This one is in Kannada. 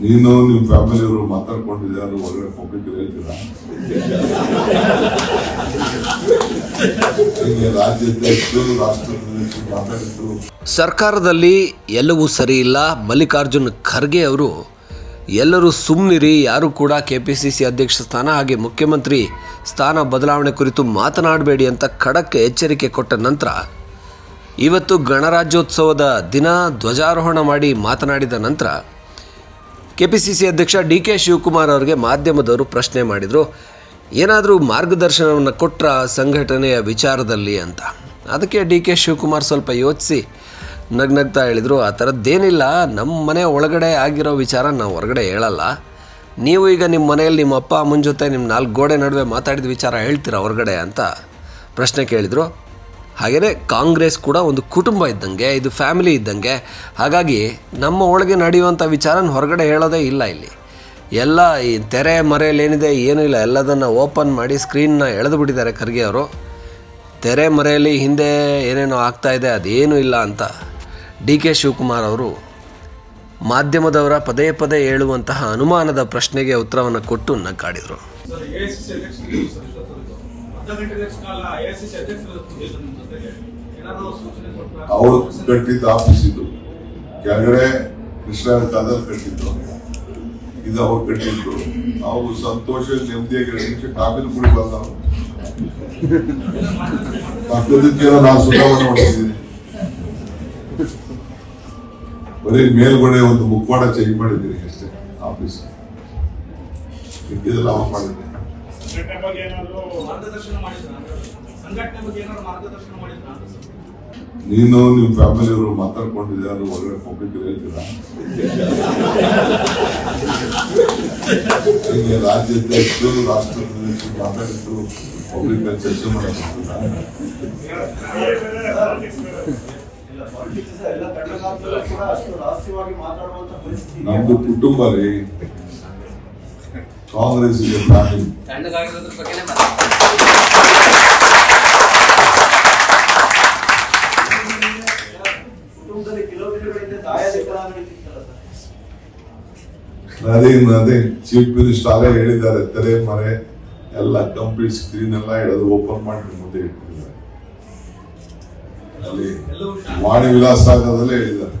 ನೀನು ನಿಮ್ ಫ್ಯಾಮಿಲಿ ಅವರು ಮಾತಾಡ್ಕೊಂಡಿದ್ದಾರೆ ಒಳ್ಳೆ ಪಬ್ಲಿಕ್ ಹೇಳ್ತೀರಾ? ಸರ್ಕಾರದಲ್ಲಿ ಎಲ್ಲವೂ ಸರಿ ಇಲ್ಲ. ಮಲ್ಲಿಕಾರ್ಜುನ್ ಖರ್ಗೆ ಅವರು, ಎಲ್ಲರೂ ಸುಮ್ಮನಿರಿ ಯಾರು ಕೂಡ ಕೆ ಪಿ ಸಿ ಸಿ ಅಧ್ಯಕ್ಷ ಸ್ಥಾನ ಹಾಗೆ ಮುಖ್ಯಮಂತ್ರಿ ಸ್ಥಾನ ಬದಲಾವಣೆ ಕುರಿತು ಮಾತನಾಡಬೇಡಿ ಅಂತ ಖಡಕ್ ಎಚ್ಚರಿಕೆ ಕೊಟ್ಟ ನಂತರ ಇವತ್ತು ಗಣರಾಜ್ಯೋತ್ಸವದ ದಿನ ಧ್ವಜಾರೋಹಣ ಮಾಡಿ ಮಾತನಾಡಿದ ನಂತರ ಕೆ ಪಿ ಸಿ ಸಿ ಅಧ್ಯಕ್ಷ ಡಿ ಕೆ ಶಿವಕುಮಾರ್ ಅವರಿಗೆ ಮಾಧ್ಯಮದವರು ಪ್ರಶ್ನೆ ಮಾಡಿದರು, ಏನಾದರೂ ಮಾರ್ಗದರ್ಶನವನ್ನು ಕೊಟ್ರ ಸಂಘಟನೆಯ ವಿಚಾರದಲ್ಲಿ ಅಂತ. ಅದಕ್ಕೆ ಡಿ ಕೆ ಶಿವಕುಮಾರ್ ಸ್ವಲ್ಪ ಯೋಚಿಸಿ ನಗ್ನಗ್ತಾ ಹೇಳಿದರು, ಆ ಥರದ್ದೇನಿಲ್ಲ ನಮ್ಮ ಮನೆ ಒಳಗಡೆ ಆಗಿರೋ ವಿಚಾರ ನಾವು ಹೊರಗಡೆ ಹೇಳಲ್ಲ. ನೀವು ಈಗ ನಿಮ್ಮ ಮನೆಯಲ್ಲಿ ನಿಮ್ಮ ಅಪ್ಪ, ಅಮ್ಮನ ಜೊತೆ ನಿಮ್ಮ ನಾಲ್ಕು ಗೋಡೆ ನಡುವೆ ಮಾತಾಡಿದ ವಿಚಾರ ಹೇಳ್ತೀರಾ ಹೊರಗಡೆ ಅಂತ ಪ್ರಶ್ನೆ ಕೇಳಿದರು. ಹಾಗೆಯೇ ಕಾಂಗ್ರೆಸ್ ಕೂಡ ಒಂದು ಕುಟುಂಬ ಇದ್ದಂಗೆ, ಇದು ಫ್ಯಾಮಿಲಿ ಇದ್ದಂಗೆ. ಹಾಗಾಗಿ ನಮ್ಮ ಒಳಗೆ ನಡೆಯುವಂಥ ವಿಚಾರನ ಹೊರಗಡೆ ಹೇಳೋದೇ ಇಲ್ಲ ಇಲ್ಲಿ. ಎಲ್ಲ ಈ ತೆರೆ ಮರೆಯಲ್ಲೇನಿದೆ ಏನೂ ಇಲ್ಲ. ಎಲ್ಲದನ್ನು ಓಪನ್ ಮಾಡಿ ಸ್ಕ್ರೀನ್ನ ಎಳೆದು ಬಿಟ್ಟಿದ್ದಾರೆ ಖರ್ಗೆ ಅವರು. ತೆರೆ ಮರೆಯಲ್ಲಿ ಹಿಂದೆ ಏನೇನೋ ಆಗ್ತಾ ಇದೆ, ಅದೇನೂ ಇಲ್ಲ ಅಂತ ಡಿ ಕೆ ಶಿವಕುಮಾರ್ ಅವರು ಮಾಧ್ಯಮದವರ ಪದೇ ಪದೇ ಹೇಳುವಂತಹ ಅನುಮಾನದ ಪ್ರಶ್ನೆಗೆ ಉತ್ತರವನ್ನು ಕೊಟ್ಟು ನಕ್ಕಾಡಿದರು. ಅವ್ರು ಕಟ್ಟಿದ್ದ ಆಫೀಸ್ ಇದು. ಕೆಳಗಡೆ ಕೃಷ್ಣ ಕಾಲದಲ್ಲಿ ಕಟ್ಟಿದ್ದು ಇದು ಅವ್ರು ಕಟ್ಟಿದ್ರು. ನಾವು ಸಂತೋಷ ನೆಮ್ಮದಿಯಾಗಿ ಎರಡು ನಿಮಿಷ ಕಾಫಿನ ಕುಡಿಬಾರ್ದು ನಾವು ಪಕ್ಕದಕ್ಕೆಲ್ಲ ನಾವು ಸುಧಾರಣೆ ಬರೀ ಮೇಲ್ಗಡೆ ಒಂದು ಮುಖವಾಡ ಚೇಂಜ್ ಮಾಡಿದ್ದೀನಿ ಅಷ್ಟೇ ಆಫೀಸ್ ಇದೆಲ್ಲ ಅವ್ರು ಮಾಡಿದ್ದೀನಿ ಸಂಘಟನೆ ಬಗ್ಗೆ ಏನಾದ್ರು ಮಾರ್ಗದರ್ಶನ ಮಾಡಿದ್ರ ಸಂಘಟನೆ ಬಗ್ಗೆ ಏನಾದ್ರು ಮಾರ್ಗದರ್ಶನ ಮಾಡಿದ್ರ ಅಂತ ಸರ್ ನೀನು ನಿಮ್ಮ ಫ್ಯಾಮಿಲಿ ಅವರು ಮಾತಾಡ್ಕೊಂಡಿದ್ದಾರೆ ಹೊರಗಡೆ ಪಬ್ಲಿಕ್ ಹೇಳ್ತೀರಾ ರಾಜ್ಯದ ರಾಜ್ಯಾಧ್ಯಕ್ಷರು ರಾಷ್ಟ್ರಾಧ್ಯಕ್ಷರು ಮಾತಾಡಿದ್ರು ಪಬ್ಲಿಕ್ ಚರ್ಚೆ ಮಾಡಕ್ ಎಲ್ಲ ಕೂಡ ಅಷ್ಟು ಮಾತಾಡುವಂತ ಪರಿಸ್ಥಿತಿ ಇದೆ. ನಮ್ದು ಕುಟುಂಬ ರೀ. ದಾಯಾದಿಗಳ ನಡೀತಿತ್ತಲ್ಲ ನದಿ ಅದೇ ಅದೇ ಚೀಫ್ ಮಿನಿಸ್ಟರ್ ಆಗ ಹೇಳಿದ್ದಾರೆ ತೆರೆ ಮನೆ ಎಲ್ಲ ಕಂಪ್ಲೀಟ್ ಸ್ಕ್ರೀನ್ ಎಲ್ಲ ಹೇಳೋದು ಓಪನ್ ಮಾಡಿ ಮುಂದೆ ಇಟ್ಟಿದ್ದಾರೆ. ಅಲ್ಲಿ ವಾಣಿ ವಿಲಾಸ ಹೇಳಿದ್ದಾರೆ.